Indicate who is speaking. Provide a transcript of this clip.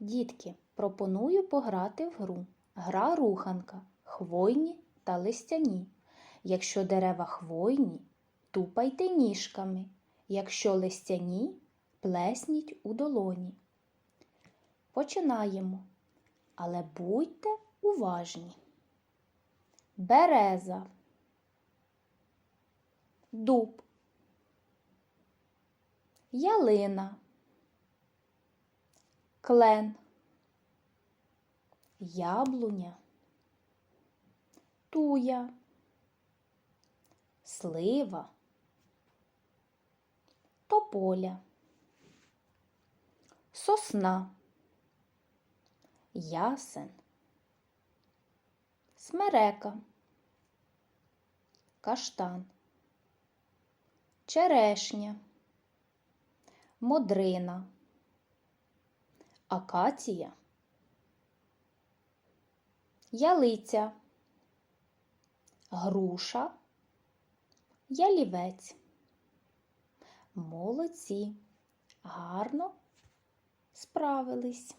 Speaker 1: Дітки, пропоную пограти в гру. Гра руханка, хвойні та листяні. Якщо дерева хвойні, тупайте ніжками. Якщо листяні, плесніть у долоні. Починаємо. Але будьте уважні. Береза, дуб, ялина, клен, яблуня, туя, слива, тополя, сосна, ясен, смерека, каштан, черешня, модрина, акація, ялиця, груша, ялівець. Молодці, гарно справились.